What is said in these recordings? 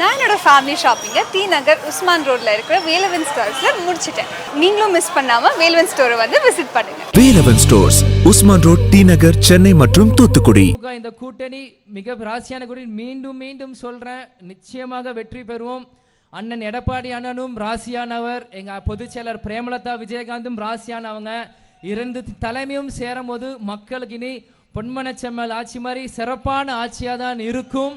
நான் என்னோட ஃபேமிலி ஷாப்பிங்கை டி நகர் உஸ்மான் ரோட்ல இருக்கிற வேலவன் ஸ்டோர்ஸில் முடிச்சிட்டேன். நீங்களும் மிஸ் பண்ணாம வேலவன் ஸ்டோரை வந்து விசிட் பண்ணுங்க. Velavan stores Usman road T Nagar Chennai மற்றும் தூத்துக்குடி. இந்த கூட்டணி மிக ராசியான கூட்டணி மீண்டும் மீண்டும் சொல்றேன். நிச்சயமாக வெற்றி பெறுவோம். அண்ணன் எடப்பாடி அண்ணனும் ராசியானவர். எங்க பொதுச் செயலர் பிரேமலதா விஜயகாந்தும் ராசியானவங்க. இரண்டு தலைமையும் சேரும் போது மக்களுக்கு இனி பொன்மனச்செம்மல் ஆட்சி மாதிரி சிறப்பான ஆட்சியாக தான் இருக்கும்.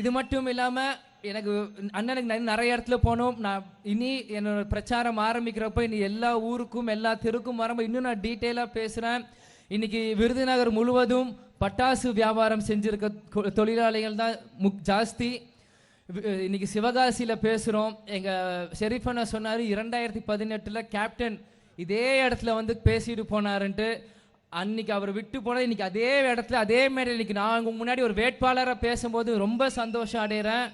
இது மட்டும் இல்லாமல் எனக்கு அண்ணனுக்கு நிறைய இடத்துல போனோம். நான் இனி என்னோட பிரச்சாரம் ஆரம்பிக்கிறப்ப இனி எல்லா ஊருக்கும் எல்லா தெருக்கும் வரம்போது இன்னும் நான் டீட்டெயிலாக பேசுகிறேன் இன்னைக்கு விருதுநகர் முழுவதும் பட்டாசு வியாபாரம் செஞ்சுருக்க தொழிலாளிகள் தான் முக் ஜாஸ்தி. இன்னைக்கு சிவகாசியில் பேசுகிறோம் எங்கள் ஷெரீஃபனை சொன்னார் இரண்டாயிரத்தி பதினெட்டில் கேப்டன் இதே இடத்துல வந்து பேசிட்டு போனாருன்ட்டு. அன்னைக்கு அவர் விட்டு போனது இன்னைக்கு அதே இடத்துல அதே மாதிரி இன்னைக்கு நான் உங்க முன்னாடி ஒரு வேட்பாளராக பேசும்போது ரொம்ப சந்தோஷம் அடைகிறேன்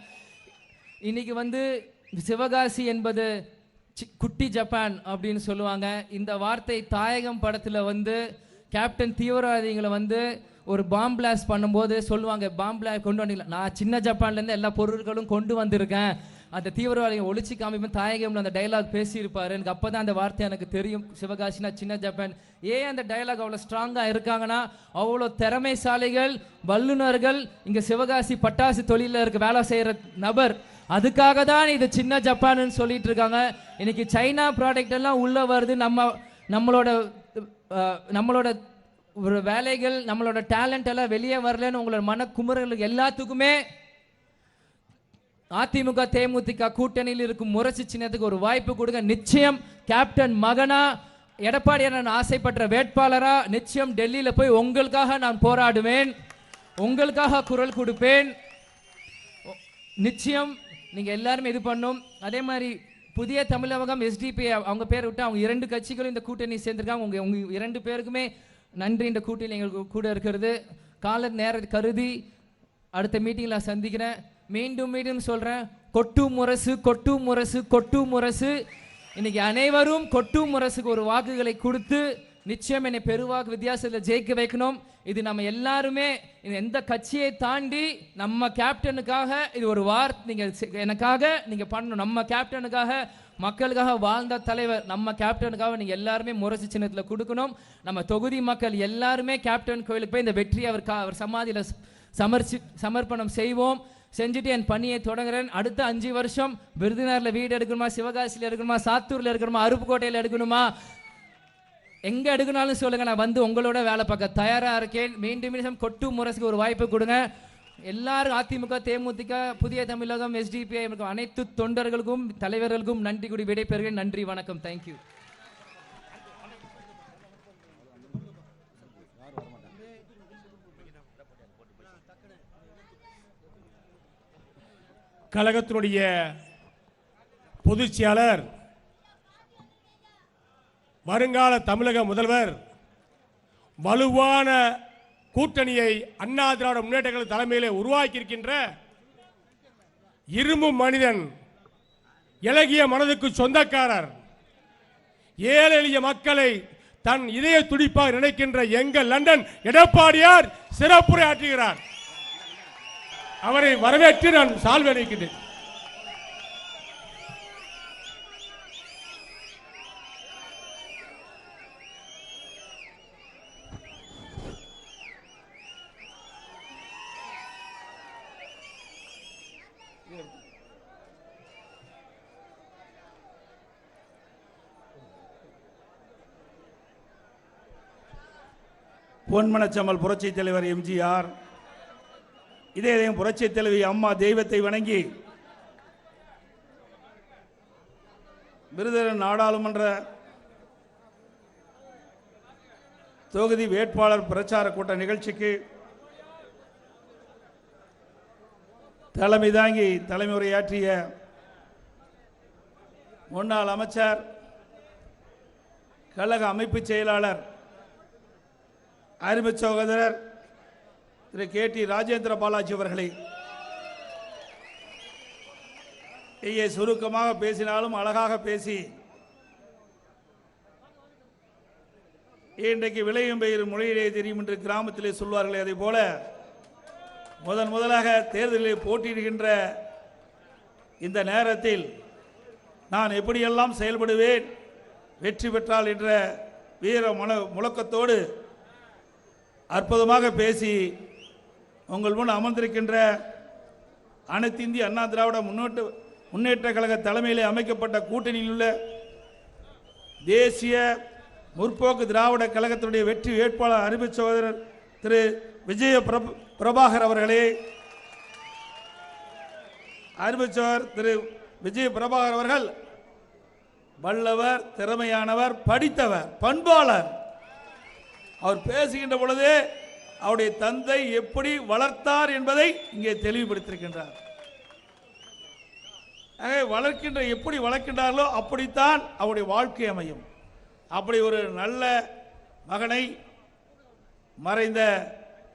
இன்னைக்கு வந்து சிவகாசி என்பது சி- குட்டி ஜப்பான் அப்படின்னு சொல்லுவாங்க. இந்த வார்த்தை தாயகம் படத்தில் வந்து கேப்டன் தீவிரவாதிகளை வந்து ஒரு பாம் பிளாஸ்ட் பண்ணும்போது சொல்லுவாங்க பாம் பிளாஸ்ட் கொண்டு வந்தீங்களா? நான் சின்ன ஜப்பான்லேருந்து எல்லா பொருட்களும் கொண்டு வந்திருக்கேன். அந்த தீவிரவாதிகளை ஒழிச்சு காமிப்பேன். தாயகம்ல அந்த டைலாக் பேசியிருப்பாரு. எனக்கு அப்போ தான் அந்த வார்த்தை எனக்கு தெரியும். சிவகாசினா சின்ன ஜப்பான். ஏன் அந்த டைலாக் அவ்வளோ ஸ்ட்ராங்காக இருக்காங்கன்னா அவ்வளோ திறமைசாலிகள் வல்லுநர்கள் இங்கே சிவகாசி பட்டாசு தொழிலில் இருக்க வேலை செய்கிற நபர். அதுக்காக தான் இது சின்ன ஜப்பான்னு சொல்லிட்டு இருக்காங்க. இன்னைக்கு சைனா ப்ராடக்ட் எல்லாம் உள்ளே வருது. நம்ம நம்மளோட நம்மளோட ஒரு வேலைகள் நம்மளோட டேலண்ட் எல்லாம் வெளியே வரலன்னு உங்களோட மன குமுறலுக்கு எல்லாத்துக்குமே அதிமுக தேமுதிக கூட்டணியில் இருக்கும் முரசு சின்னத்துக்கு ஒரு வாய்ப்பு கொடுங்க. நிச்சயம் கேப்டன் மகனா எடப்பாடி அண்ணன் ஆசைப்பட்ட வேட்பாளரா நிச்சயம் டெல்லியில போய் உங்களுக்காக நான் போராடுவேன். உங்களுக்காக குரல் கொடுப்பேன். நிச்சயம் நீங்க எல்லாரும் இது பண்ணும். அதே மாதிரி புதிய தமிழகம் எஸ்டிபி அவங்க பேர் விட்டு அவங்க இரண்டு கட்சிகளும் இந்த கூட்டணி சேர்ந்திருக்காங்க. உங்க உங்க இரண்டு பேருக்குமே நன்றி. இந்த கூட்டணி எங்களுக்கு கூட இருக்கிறது. கால நேர கருதி அடுத்த மீட்டிங்கில் நான் சந்திக்கிறேன். மீண்டும் மீண்டும் சொல்றேன் கொட்டு முரசு கொட்டு முரசு கொட்டு முரசு. இன்னைக்கு அனைவரும் கொட்டு முரசுக்கு ஒரு வாக்குகளை கொடுத்து நிச்சயம் என்னை பெருவாக்கு வித்தியாசத்தில் ஜெயிக்க வைக்கணும். இது நம்ம எல்லாருமே எந்த கட்சியை தாண்டி நம்ம கேப்டனுக்காக இது ஒரு வார் நீங்கள் செ- எனக்காக நீங்கள் பண்ணணும். நம்ம கேப்டனுக்காக மக்களுக்காக வாழ்ந்த தலைவர் நம்ம கேப்டனுக்காக நீங்கள் எல்லாருமே முரசு சின்னத்தில் கொடுக்கணும். நம்ம தொகுதி மக்கள் எல்லாருமே கேப்டன் கோயிலுக்கு போய் இந்த வெற்றியை அவர் கா- அவர் சமாதியில் சமர்ச்சி சமர்ப்பணம் செய்வோம். செஞ்சுட்டு என் பணியை தொடங்குறேன். அடுத்த அஞ்சு வருஷம் விருதுநகர்ல வீடு எடுக்கணுமா சிவகாசியில் எடுக்கணுமா சாத்தூர்ல எடுக்கணுமா அருப்புக்கோட்டையில் எடுக்கணுமா? எங்க எடுக்கணாலும் சொல்லுங்க நான் வந்து உங்களோட வேலை பார்க்க தயாரா இருக்கேன். மீண்டும் மீண்டும் கொட்டு முரசுக்கு ஒரு வாய்ப்பு கொடுங்க. எல்லாரும் அதிமுக தேமுதிக புதிய தமிழகம் எஸ்டிபிஐ அனைத்து தொண்டர்களுக்கும் தலைவர்களுக்கும் நன்றி கூடி விடைபெறுகிறேன். நன்றி வணக்கம். தேங்க்யூ கழகத்தினுடைய பொதுச்சியாளர் வருங்கால தமிழக முதல்வர் வலுவான கூட்டணியை அண்ணா திராவிட முன்னேற்ற கழக தலைமையிலே உருவாக்கியிருக்கின்ற இரும்பு மனிதன் இலகிய மனதுக்கு சொந்தக்காரர் ஏழை எளிய மக்களை தன் இதய துடிப்பாக நினைக்கின்ற எங்கள் லண்டன் எடப்பாடியார் சிறப்புரை ஆற்றுகிறார் அவரை வரவேற்று நான் சால்வை அளிக்கின்றேன் பொன்மனச்சம்மல் புரட்சித் தலைவர் எம்ஜிஆர் இதே இதயம் புரட்சி தலைவி அம்மா தெய்வத்தை வணங்கி விருதுநகர் நாடாளுமன்ற தொகுதி வேட்பாளர் பிரச்சார கூட்ட நிகழ்ச்சிக்கு தலைமை தாங்கி தலைமை உரையாற்றிய முன்னாள் அமைச்சர் கழக அமைப்பு செயலாளர் அருமை சகோதரர் திரு கே டி ராஜேந்திர பாலாஜி அவர்களை இங்கே சுருக்கமாக பேசினாலும் அழகாக பேசி இன்றைக்கு விளையும் பெயர் மொழியிலே தெரியும் என்று கிராமத்திலே சொல்வார்களே அதே போல முதன் முதலாக தேர்தலில் போட்டியிடுகின்ற இந்த நேரத்தில் நான் எப்படியெல்லாம் செயல்படுவேன் வெற்றி பெற்றால் என்ற வீர மன முழக்கத்தோடு அற்புதமாக பேசி உங்கள் முன் அமர்ந்திருக்கின்ற அனைத்து இந்திய அண்ணா திராவிட முன்னோட்ட முன்னேற்ற கழக தலைமையிலே அமைக்கப்பட்ட கூட்டணியில் உள்ள தேசிய முற்போக்கு திராவிட கழகத்தினுடைய வெற்றி வேட்பாளர் அறிவு சகோதரர் திரு விஜய பிரப பிரபாகர் அவர்களே. அறிவிச்சவர் திரு விஜய பிரபாகர் அவர்கள் வல்லவர் திறமையானவர் படித்தவர் பண்பாளர். அவர் பேசுகின்ற பொழுதே அவருடைய தந்தை எப்படி வளர்த்தார் என்பதை இங்கே தெளிவுபடுத்தியிருக்கின்றார். வளர்க்கின்ற எப்படி வளர்க்கின்றார்களோ அப்படித்தான் அவருடைய வாழ்க்கை அமையும். அப்படி ஒரு நல்ல மகனை மறைந்த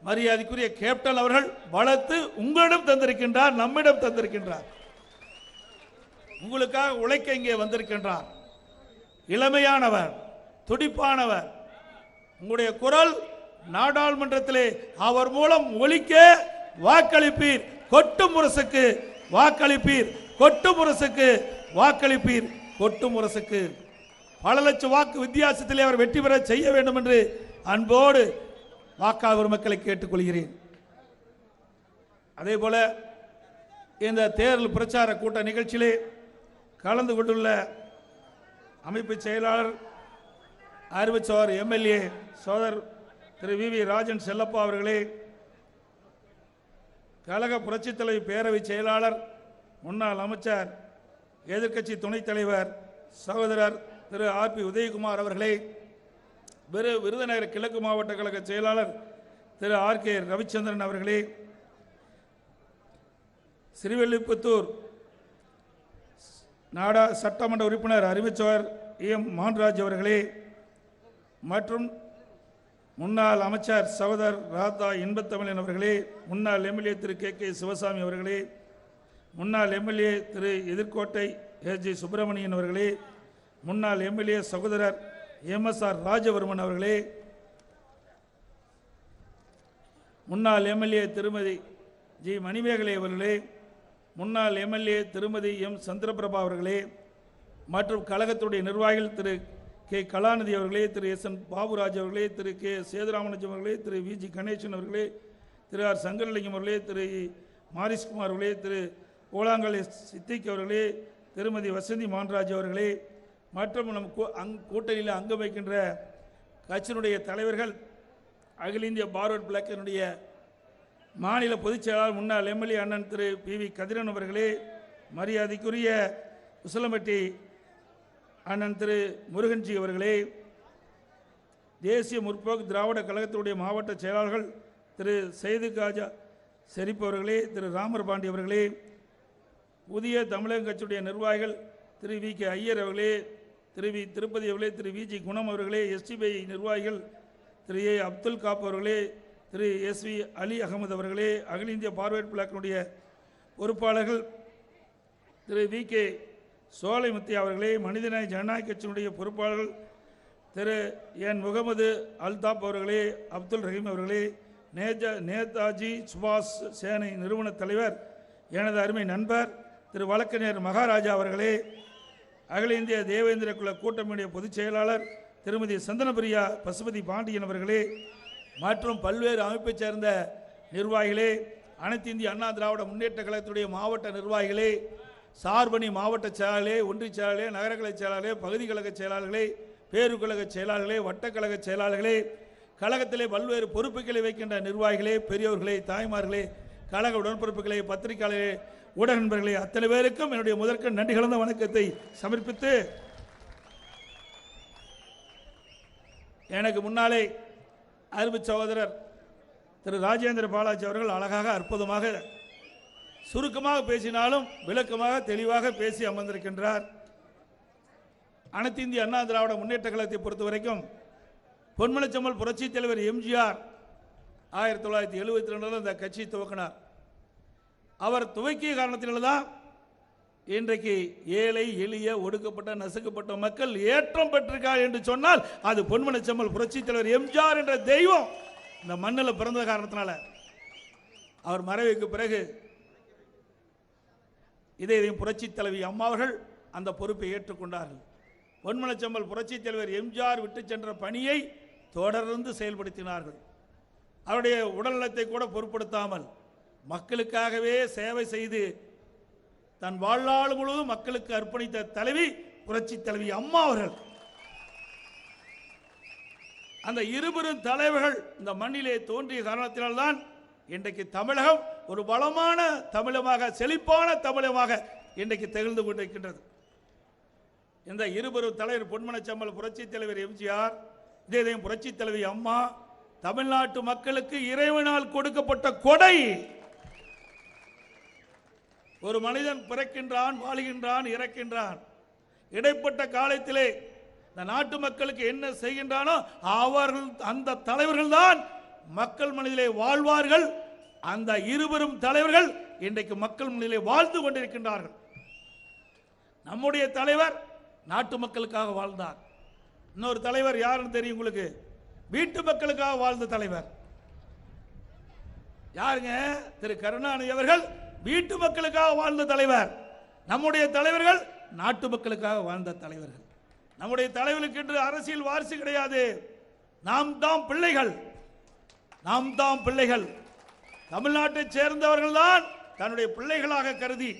மரியாதைக்குரிய கேப்டன் அவர்கள் வளர்த்து உங்களிடம் தந்திருக்கின்றார் நம்மிடம் தந்திருக்கின்றார். உங்களுக்காக உழைக்க இங்கே வந்திருக்கின்றார். இளமையானவர் துடிப்பானவர். உங்களுடைய குரல் நாடாளுமன்றத்திலே அவர் மூலம் ஒழிக்க வாக்களிப்பீர். கொட்டு முரசுக்கு வாக்களிப்பீர். கொட்டு முரசுக்கு வாக்களிப்பீர். கொட்டு முரசுக்கு பல லட்சம் வாக்கு வித்தியாசத்திலே அவர் வெற்றி பெற செய்ய வேண்டும் என்று அன்போடு வாக்காளர் மக்களை கேட்டுக்கொள்கிறேன். அதே போல இந்த தேர்தல் பிரச்சார கூட்ட நிகழ்ச்சியிலே கலந்து கொண்டுள்ள அமைப்பு செயலாளர் அறிவிச்சவர் எம்எல்ஏ சோதர் திரு வி. வி. ராஜன் செல்லப்பா அவர்களே கழக புரட்சித் தலைவி பேரவை செயலாளர் முன்னாள் அமைச்சர் எதிர்க்கட்சி துணைத் தலைவர் சகோதரர் திரு ஆர். பி. உதயகுமார் அவர்களே விரு விருதுநகர் கிழக்கு மாவட்ட கழக செயலாளர் திரு ஆர். கே. ரவிச்சந்திரன் அவர்களே ஸ்ரீவில்லிபுத்தூர் நாடா சட்டமன்ற உறுப்பினர் அறிவிச்சவர் எம். மான்ராஜ் அவர்களே மற்றும் முன்னாள் அமைச்சர் சகோதரர் ராதா இன்பத்தமிழன் அவர்களே முன்னாள் MLA Thiru K K Sivasamy அவர்களே முன்னாள் MLA Thiru Ethirkottai S G Subramanian அவர்களே முன்னாள் எம்எல்ஏ சகோதரர் எம்எஸ்ஆர் ராஜவர்மன் அவர்களே முன்னாள் எம்எல்ஏ திருமதி ஜி மணிமேகலை அவர்களே முன்னாள் எம்எல்ஏ திருமதி எம் சந்திரபிரபா அவர்களே மற்றும் கழகத்துடைய நிர்வாகிகள் திரு கே. கலாநிதி அவர்களே திரு. எஸ். என். பாபுராஜ் அவர்களே திரு. கே. சேதுராமனுஜம் அவர்களே திரு. வி. ஜி. கணேசன் அவர்களே திரு. ஆர். சங்கரலிங்கம் அவர்களே திரு. மாரிஸ்குமார் அவர்களே திரு. ஓலாங்கல் எஸ். சித்திக் அவர்களே திருமதி வசந்தி மான்ராஜ் அவர்களே மற்றும் நம் கூ- அங் கூட்டணியில் அங்கம் வைக்கின்ற கட்சியினுடைய தலைவர்கள் அகில இந்திய பார்வர்ட் பிளாக்கினுடைய மாநில பொதுச் செயலாளர் முன்னாள் எம்எல்ஏ அண்ணன் திரு. பி. வி. கதிரன் அவர்களே மரியாதைக்குரிய உசலம்பட்டி அண்ணன் திரு முருகன்ஜி அவர்களே தேசிய முற்போக்கு திராவிட கழகத்தினுடைய மாவட்ட செயலாளர்கள் திரு சைது காஜா செரிப் அவர்களே திரு ராமர் பாண்டி அவர்களே புதிய தமிழக கட்சியுடைய நிர்வாகிகள் திரு வி கே ஐயர் அவர்களே திரு வி திருப்பதி அவர்களே திரு வி ஜி குணம் அவர்களே எஸ்டிபிஐ நிர்வாகிகள் திரு ஏ அப்துல் காப் அவர்களே திரு எஸ் வி அலி அகமது அவர்களே அகில இந்திய பார்வையட் பிளாக்கினுடைய பொறுப்பாளர்கள் திரு வி கே சோலைமுத்தி அவர்களே மனிதநாய ஜனநாயக கட்சியினுடைய பொறுப்பாளர்கள் திரு என் முகமது அல்தாப் அவர்களே அப்துல் ரஹீம் அவர்களே நேஜ நேதாஜி சுபாஷ் சேனை நிறுவன தலைவர் எனது அருமை நண்பர் திரு வழக்கறிஞர் மகாராஜா அவர்களே அகில இந்திய தேவேந்திர குல கூட்டமையுடைய பொதுச் செயலாளர் திருமதி சந்தனபிரியா பசுபதி பாண்டியன் அவர்களே மற்றும் பல்வேறு அமைப்பைச் சேர்ந்த நிர்வாகிகளே அனைத்து இந்திய அண்ணா திராவிட முன்னேற்ற கழகத்துடைய மாவட்ட நிர்வாகிகளே சார்பணி மாவட்ட செயலாளர்களே ஒன்றிய செயலாளர்களே நகரக்கலை செயலாளர்களே பகுதி கழக செயலாளர்களே பேருக்கழக செயலாளர்களே வட்டக்கழக செயலாளர்களே கழகத்திலே பல்வேறு பொறுப்புகளை வைக்கின்ற நிர்வாகிகளே பெரியோர்களே தாய்மார்களே கழக உடன்பிறப்புகளே பத்திரிகையாளர்களே ஊடக நண்பர்களே அத்தனை பேருக்கும் என்னுடைய முதற்க நன்றி கலந்த வணக்கத்தை சமர்ப்பித்து எனக்கு முன்னாலே அருமை சகோதரர் திரு ராஜேந்திர பாலாஜி அவர்கள் அழகாக அற்புதமாக சுருக்கமாக பேசினாலும் விளக்கமாக தெளிவாக பேசி அமர்ந்திருக்கின்றார். அனைத்து இந்திய அண்ணா திராவிட முன்னேற்ற கழகத்தை பொறுத்த வரைக்கும் பொன்மனச்சம்மல் புரட்சித் தலைவர் எம்ஜிஆர் ஆயிரத்தி தொள்ளாயிரத்தி எழுபத்தி ரெண்டில் இந்த கட்சி துவக்கினார். அவர் துவக்கிய காரணத்தினால்தான் இன்றைக்கு ஏழை எளிய ஒடுக்கப்பட்ட நசுக்கப்பட்ட மக்கள் ஏற்றம் பெற்றிருக்கார் என்று சொன்னால் அது பொன்மனச்சம்மல் புரட்சித் தலைவர் எம்ஜிஆர் என்ற தெய்வம் இந்த மண்ணில் பிறந்த காரணத்தினால. அவர் மறைவுக்கு பிறகு இதே இதையும் புரட்சி தலைவி அம்மாவர்கள் அந்த பொறுப்பை ஏற்றுக்கொண்டார்கள். பொன்மனச்சம்பல் புரட்சி தலைவர் எம்ஜிஆர் விட்டு சென்ற பணியை தொடர்ந்து செயல்படுத்தினார்கள். அவருடைய உடல்நலத்தை கூட பொருட்படுத்தாமல் மக்களுக்காகவே சேவை செய்து தன் வாழ்நாள் முழுவதும் மக்களுக்கு அர்ப்பணித்த தலைவி புரட்சி தலைவி அம்மா அவர்கள். அந்த இருபெரும் தலைவர்கள் இந்த மண்ணிலே தோன்றிய காரணத்தினால்தான் இன்றைக்கு தமிழகம் ஒரு வளமான தமிழமாக செழிப்பான தமிழமாக இன்றைக்கு திகழ்ந்து கொண்டிருக்கின்றது. இந்த இருபெரும் தலைவர் பொன்மனச்சம்பல் புரட்சி தலைவர் எம்ஜிஆர் இதே இதயம் புரட்சி தலைவி அம்மா தமிழ்நாட்டு மக்களுக்கு இறைவனால் கொடுக்கப்பட்ட கொடை. ஒரு மனிதன் பிறக்கின்றான் வாழ்கின்றான் இறக்கின்றான். இடைப்பட்ட காலத்திலே இந்த நாட்டு மக்களுக்கு என்ன செய்கின்றானோ அவர்கள் அந்த தலைவர்கள் தான் மக்கள் மனதிலே வாழ்வார்கள். அந்த இருவரும் தலைவர்கள் இன்றைக்கு மக்கள் முன்னிலே வாழ்ந்து கொண்டிருக்கின்றார்கள். நம்முடைய தலைவர் நாட்டு மக்களுக்காக வாழ்ந்தார். இன்னொரு தலைவர் யாருன்னு தெரியும் உங்களுக்கு? வீட்டு மக்களுக்காக வாழ்ந்த தலைவர். யாருங்க? திரு கருணாநிதி அவர்கள் வீட்டு மக்களுக்காக வாழ்ந்த தலைவர். நம்முடைய தலைவர்கள் நாட்டு மக்களுக்காக வாழ்ந்த தலைவர்கள். நம்முடைய தலைவர்களுக்கு என்று அரசியல் வாரிசு கிடையாது. நாம் தான் பிள்ளைகள். நாம் தான் பிள்ளைகள். தமிழ்நாட்டைச் சேர்ந்தவர்கள் தான் தன்னுடைய பிள்ளைகளாக கருதி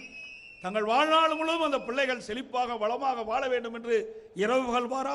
தங்கள் வாழ்நாள் முழுவதும் அந்த பிள்ளைகள் செழிப்பாக வளமாக வாழ வேண்டும் என்று இரவுகள் வாராமல்